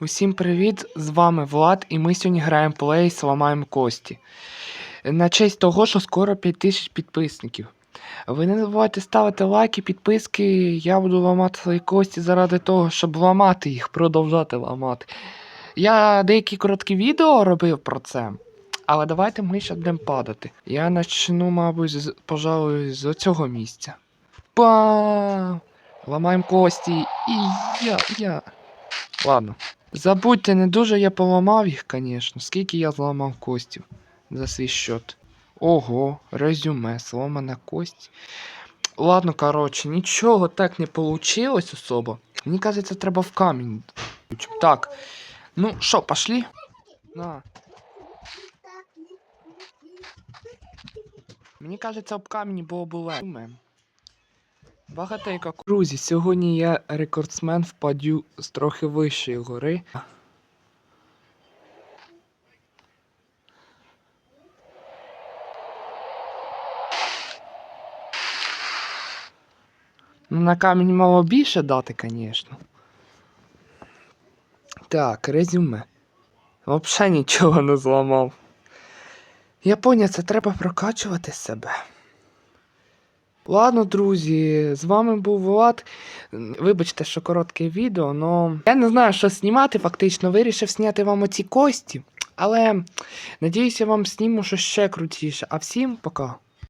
Усім привіт! З вами Влад, і ми сьогодні граємо плей Сламаємо кості. На честь того, що скоро 5000 підписників. Ви не забувайте ставити лайки, підписки. Я буду ламати свої кості заради того, щоб ламати їх, продовжати ламати. Я деякі короткі відео робив про це. Але давайте ми ще будемо падати. Я почну, мабуть, з, пожалуй, з цього місця. Пам! Ламаємо кості. І я, я. Ладно. Забудьте, не дуже я поламав їх, звісно. Скільки я зламав костів за свій счет. Ого, резюме, сломана кость. Ладно, коротше, нічого так не вийшло особо. Мені кажеться, треба в камінь. Так. Ну що, пошли? На. Мені кажеться, об камені було б легше. Багатейка. Друзі, сьогодні я рекордсмен впадю з трохи вищої гори. Ну, на камінь мало більше дати, звісно. Так, резюме. Взагалі нічого не зламав. Японія, це треба прокачувати себе. Ладно, друзі, з вами був Влад. Вибачте, що коротке відео, але я не знаю, що знімати, фактично вирішив зняти вам оці кості. Але надіюся, вам сніму щось ще крутіше. А всім пока.